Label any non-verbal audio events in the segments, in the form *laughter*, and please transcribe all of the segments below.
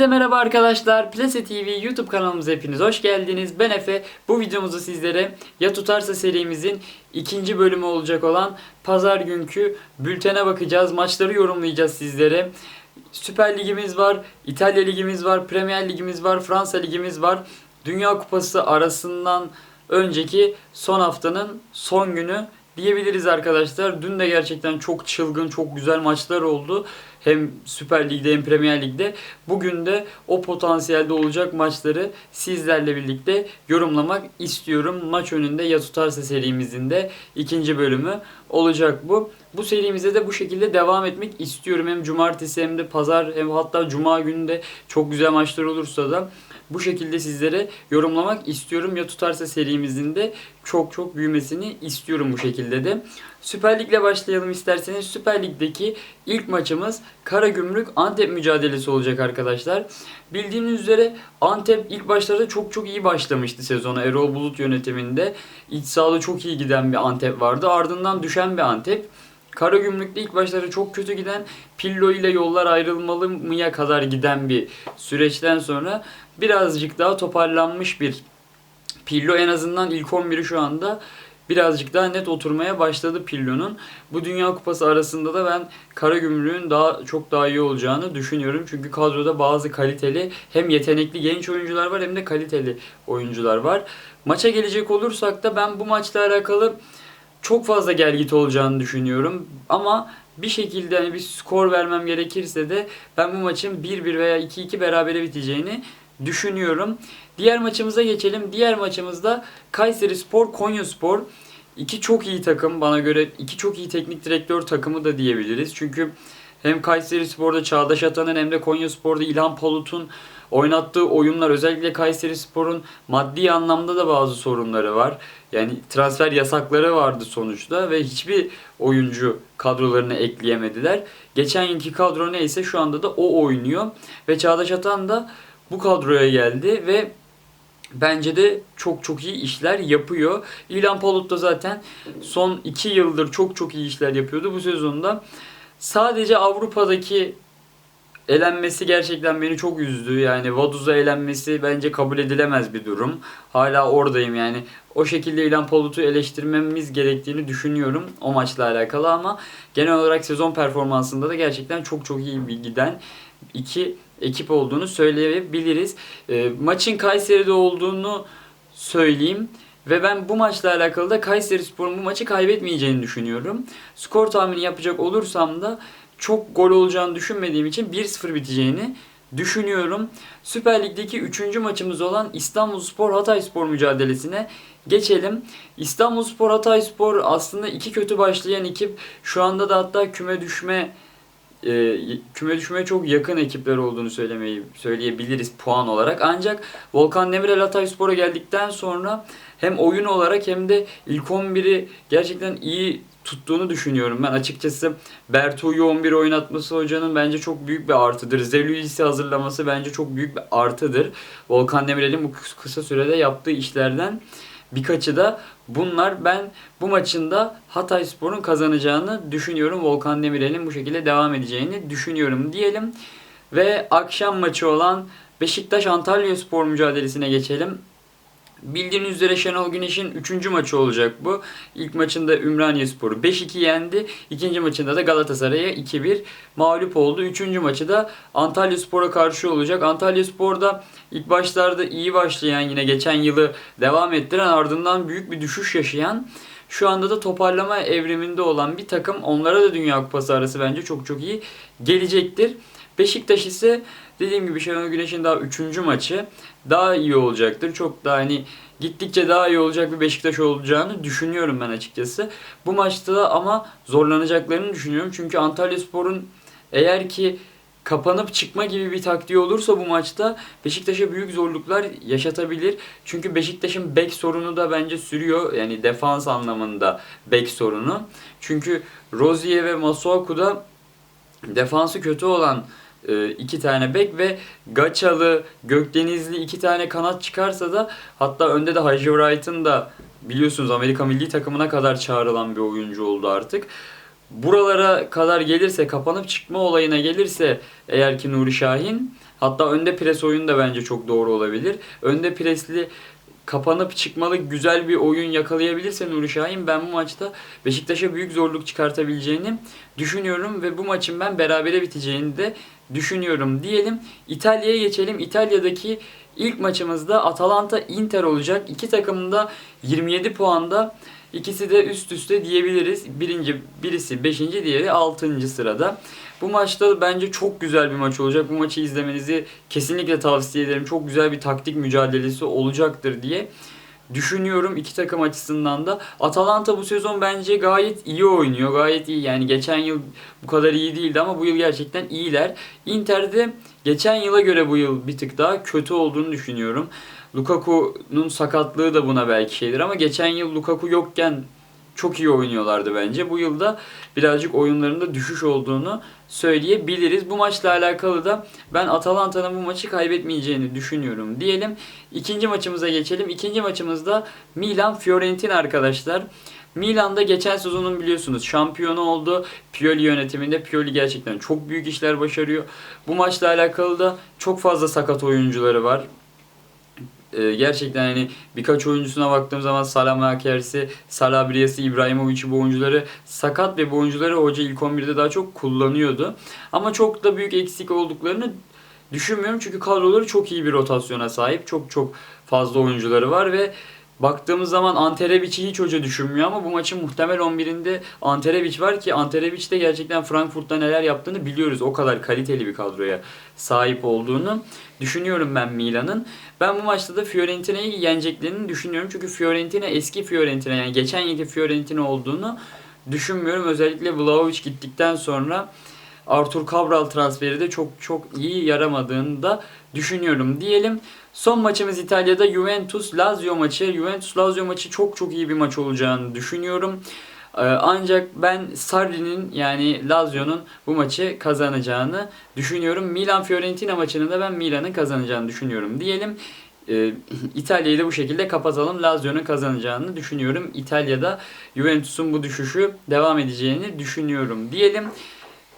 Herkese merhaba arkadaşlar. Plase TV YouTube kanalımıza hepiniz hoş geldiniz. Ben Efe. Bu videomuzu sizlere Ya Tutarsa serimizin ikinci bölümü olacak olan pazar günkü bültene bakacağız. Maçları yorumlayacağız sizlere. Süper Ligimiz var, İtalya Ligimiz var, Premier Ligimiz var, Fransa Ligimiz var. Dünya Kupası arasından önceki son haftanın son günü diyebiliriz arkadaşlar. Dün de gerçekten çok çılgın, çok güzel maçlar oldu. Hem Süper Lig'de hem Premier Lig'de. Bugün de o potansiyelde olacak maçları sizlerle birlikte yorumlamak istiyorum. Maç önünde ya tutarsa serimizin de ikinci bölümü olacak bu. Bu serimize de bu şekilde devam etmek istiyorum. Hem cumartesi hem de pazar hem hatta cuma günü de çok güzel maçlar olursa da bu şekilde sizlere yorumlamak istiyorum. Ya tutarsa serimizin de çok çok büyümesini istiyorum bu şekilde de. Süper Lig'le başlayalım isterseniz. Süper Lig'deki ilk maçımız Karagümrük Antep mücadelesi olacak arkadaşlar. Bildiğiniz üzere Antep ilk başlarda çok çok iyi başlamıştı sezona Erol Bulut yönetiminde. İç sahada çok iyi giden bir Antep vardı. Ardından düşen bir Antep. Karagümrük'te ilk başları çok kötü giden, Pillo ile yollar ayrılmalı mıya kadar giden bir süreçten sonra birazcık daha toparlanmış bir Pillo en azından ilk 11'i şu anda birazcık daha net oturmaya başladı Pillo'nun. Bu Dünya Kupası arasında da ben Karagümrük'ün daha çok daha iyi olacağını düşünüyorum. Çünkü kadroda bazı kaliteli hem yetenekli genç oyuncular var hem de kaliteli oyuncular var. Maça gelecek olursak da ben bu maçla alakalı çok fazla gel olacağını düşünüyorum. Ama bir şekilde hani bir skor vermem gerekirse de ben bu maçın 1-1 veya 2-2 berabere biteceğini düşünüyorum. Diğer maçımıza geçelim. Diğer maçımızda Kayseri Spor, Konya Spor. İki çok iyi takım bana göre iki çok iyi teknik direktör takımı da diyebiliriz. Çünkü hem Kayseri Spor'da Çağdaş Atan'ın hem de Konya Spor'da İlhan Palut'un oynattığı oyunlar özellikle Kayseri Spor'un maddi anlamda da bazı sorunları var. Yani transfer yasakları vardı sonuçta ve hiçbir oyuncu kadrolarına ekleyemediler. Geçen yılki kadro neyse şu anda da o oynuyor ve Çağdaş Atan da bu kadroya geldi ve bence de çok çok iyi işler yapıyor. İlhan Palut da zaten son 2 yıldır çok çok iyi işler yapıyordu. Bu sezonda sadece Avrupa'daki elenmesi gerçekten beni çok üzdü. Yani Vaduz'a elenmesi bence kabul edilemez bir durum. Hala oradayım yani. O şekilde İlhan Palut'u eleştirmemiz gerektiğini düşünüyorum o maçla alakalı ama genel olarak sezon performansında da gerçekten çok çok iyi bir giden iki ekip olduğunu söyleyebiliriz. E, maçın Kayseri'de olduğunu söyleyeyim. Ve ben bu maçla alakalı da Kayseri Spor'un bu maçı kaybetmeyeceğini düşünüyorum. Skor tahmini yapacak olursam da çok gol olacağını düşünmediğim için 1-0 biteceğini düşünüyorum. Süper Lig'deki 3. maçımız olan İstanbulspor Hatayspor mücadelesine geçelim. İstanbulspor Hatayspor aslında iki kötü başlayan ekip. Şu anda da hatta küme düşme e, küme düşmeye çok yakın ekipler olduğunu söylemeyi söyleyebiliriz puan olarak. Ancak Volkan Demirel Hatayspor'a geldikten sonra hem oyun olarak hem de ilk 11'i gerçekten iyi tuttuğunu düşünüyorum. Ben açıkçası Bertu'yu 11 oynatması hocanın bence çok büyük bir artıdır. Zeluis'i hazırlaması bence çok büyük bir artıdır. Volkan Demirel'in bu kısa sürede yaptığı işlerden birkaçı da bunlar. Ben bu maçında Hatay Spor'un kazanacağını düşünüyorum. Volkan Demirel'in bu şekilde devam edeceğini düşünüyorum diyelim. Ve akşam maçı olan Beşiktaş Antalya Spor mücadelesine geçelim. Bildiğiniz üzere Şenol Güneş'in 3. maçı olacak bu. İlk maçında Ümraniye Sporu 5-2 yendi. İkinci maçında da Galatasaray'a 2-1 mağlup oldu. Üçüncü maçı da Antalya Spor'a karşı olacak. Antalya Spor'da ilk başlarda iyi başlayan yine geçen yılı devam ettiren ardından büyük bir düşüş yaşayan şu anda da toparlama evriminde olan bir takım. Onlara da Dünya Kupası arası bence çok çok iyi gelecektir. Beşiktaş ise dediğim gibi Şenol Güneş'in daha 3. maçı daha iyi olacaktır. Çok daha hani gittikçe daha iyi olacak bir Beşiktaş olacağını düşünüyorum ben açıkçası. Bu maçta da ama zorlanacaklarını düşünüyorum. Çünkü Antalya Spor'un eğer ki kapanıp çıkma gibi bir taktiği olursa bu maçta Beşiktaş'a büyük zorluklar yaşatabilir. Çünkü Beşiktaş'ın bek sorunu da bence sürüyor. Yani defans anlamında bek sorunu. Çünkü Rozier ve Masuaku'da defansı kötü olan iki tane bek ve Gaçalı, Gökdenizli iki tane kanat çıkarsa da hatta önde de Hacı Wright'ın da biliyorsunuz Amerika milli takımına kadar çağrılan bir oyuncu oldu artık. Buralara kadar gelirse, kapanıp çıkma olayına gelirse eğer ki Nuri Şahin Hatta önde pres oyunu da bence çok doğru olabilir. Önde presli kapanıp çıkmalı güzel bir oyun yakalayabilirse Nuri Şahin ben bu maçta Beşiktaş'a büyük zorluk çıkartabileceğini düşünüyorum ve bu maçın ben berabere biteceğini de düşünüyorum diyelim. İtalya'ya geçelim. İtalya'daki ilk maçımızda Atalanta Inter olacak. İki takımın da 27 puanda. İkisi de üst üste diyebiliriz. Birinci, birisi 5. diğeri 6. sırada. Bu maçta bence çok güzel bir maç olacak. Bu maçı izlemenizi kesinlikle tavsiye ederim. Çok güzel bir taktik mücadelesi olacaktır diye düşünüyorum iki takım açısından da. Atalanta bu sezon bence gayet iyi oynuyor. Gayet iyi. Yani geçen yıl bu kadar iyi değildi ama bu yıl gerçekten iyiler. Inter'de geçen yıla göre bu yıl bir tık daha kötü olduğunu düşünüyorum. Lukaku'nun sakatlığı da buna belki şeydir ama geçen yıl Lukaku yokken çok iyi oynuyorlardı bence. Bu yılda birazcık oyunlarında düşüş olduğunu söyleyebiliriz. Bu maçla alakalı da ben Atalanta'nın bu maçı kaybetmeyeceğini düşünüyorum diyelim. İkinci maçımıza geçelim. İkinci maçımızda Milan Fiorentina arkadaşlar. Milan'da geçen sezonun biliyorsunuz şampiyonu oldu. Pioli yönetiminde Pioli gerçekten çok büyük işler başarıyor. Bu maçla alakalı da çok fazla sakat oyuncuları var e, gerçekten hani birkaç oyuncusuna baktığım zaman Salamakers'i, Salabrias'ı, İbrahimovic'i bu oyuncuları sakat ve bu oyuncuları hoca ilk 11'de daha çok kullanıyordu. Ama çok da büyük eksik olduklarını düşünmüyorum çünkü kadroları çok iyi bir rotasyona sahip. Çok çok fazla oyuncuları var ve Baktığımız zaman Anterebic'i hiç hoca düşünmüyor ama bu maçın muhtemel 11'inde Anterebic var ki Anterebic de gerçekten Frankfurt'ta neler yaptığını biliyoruz. O kadar kaliteli bir kadroya sahip olduğunu düşünüyorum ben Milan'ın. Ben bu maçta da Fiorentina'yı yeneceklerini düşünüyorum. Çünkü Fiorentina eski Fiorentina yani geçen yılki Fiorentina olduğunu düşünmüyorum. Özellikle Vlahovic gittikten sonra Artur Cabral transferi de çok çok iyi yaramadığını da düşünüyorum diyelim. Son maçımız İtalya'da Juventus Lazio maçı. Juventus Lazio maçı çok çok iyi bir maç olacağını düşünüyorum. Ee, ancak ben Sarri'nin yani Lazio'nun bu maçı kazanacağını düşünüyorum. Milan Fiorentina maçını da ben Milan'ın kazanacağını düşünüyorum diyelim. Ee, *laughs* İtalya'yı da bu şekilde kapatalım. Lazio'nun kazanacağını düşünüyorum. İtalya'da Juventus'un bu düşüşü devam edeceğini düşünüyorum diyelim.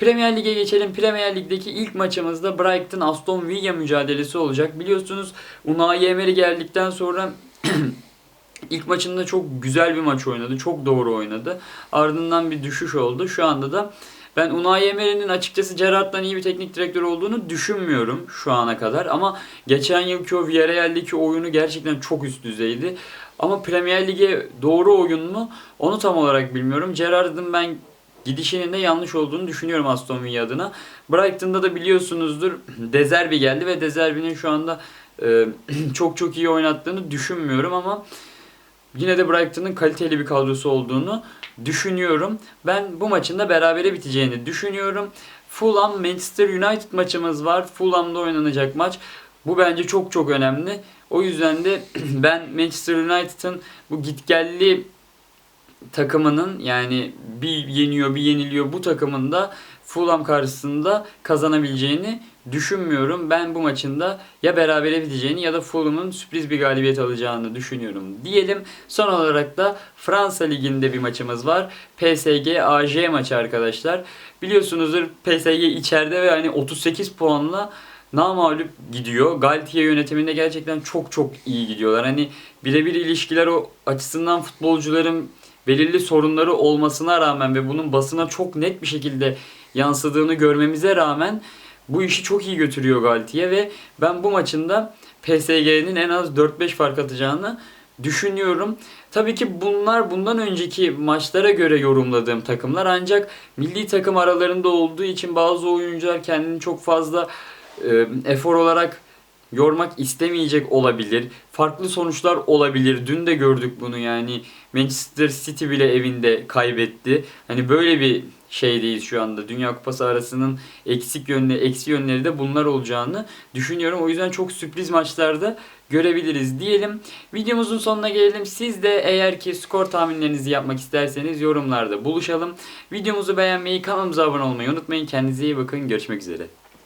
Premier Lig'e geçelim. Premier Lig'deki ilk maçımızda Brighton Aston Villa mücadelesi olacak. Biliyorsunuz Unai Emery geldikten sonra *clears throat* ilk maçında çok güzel bir maç oynadı. Çok doğru oynadı. Ardından bir düşüş oldu. Şu anda da ben Unai Emery'nin açıkçası Gerrard'dan iyi bir teknik direktör olduğunu düşünmüyorum şu ana kadar. Ama geçen yılki o Villarreal'deki oyunu gerçekten çok üst düzeydi. Ama Premier Lig'e doğru oyun mu onu tam olarak bilmiyorum. Gerrard'ın ben gidişinin de yanlış olduğunu düşünüyorum Aston Villa adına. Brighton'da da biliyorsunuzdur Dezerbi geldi ve Dezerbi'nin şu anda e, *clears throat* çok çok iyi oynattığını düşünmüyorum ama yine de Brighton'ın kaliteli bir kadrosu olduğunu düşünüyorum. Ben bu maçın da berabere biteceğini düşünüyorum. Fulham Manchester United maçımız var. Fulham'da oynanacak maç. Bu bence çok çok önemli. O yüzden de *clears throat* ben Manchester United'ın bu gitgelli takımının yani bir yeniyor bir yeniliyor bu takımın da Fulham karşısında kazanabileceğini düşünmüyorum. Ben bu maçın da ya berabere biteceğini ya da Fulham'ın sürpriz bir galibiyet alacağını düşünüyorum diyelim. Son olarak da Fransa Ligi'nde bir maçımız var. PSG AJ maçı arkadaşlar. Biliyorsunuzdur PSG içeride ve hani 38 puanla namalup gidiyor. Galtier yönetiminde gerçekten çok çok iyi gidiyorlar. Hani birebir ilişkiler o açısından futbolcuların belirli sorunları olmasına rağmen ve bunun basına çok net bir şekilde yansıdığını görmemize rağmen bu işi çok iyi götürüyor Galtier ve ben bu maçında PSG'nin en az 4-5 fark atacağını düşünüyorum. Tabii ki bunlar bundan önceki maçlara göre yorumladığım takımlar ancak milli takım aralarında olduğu için bazı oyuncular kendini çok fazla e, efor olarak yormak istemeyecek olabilir. Farklı sonuçlar olabilir. Dün de gördük bunu yani. Manchester City bile evinde kaybetti. Hani böyle bir şeydeyiz şu anda. Dünya Kupası arasının eksik yönleri, eksi yönleri de bunlar olacağını düşünüyorum. O yüzden çok sürpriz maçlarda görebiliriz diyelim. Videomuzun sonuna gelelim. Siz de eğer ki skor tahminlerinizi yapmak isterseniz yorumlarda buluşalım. Videomuzu beğenmeyi, kanalımıza abone olmayı unutmayın. Kendinize iyi bakın. Görüşmek üzere.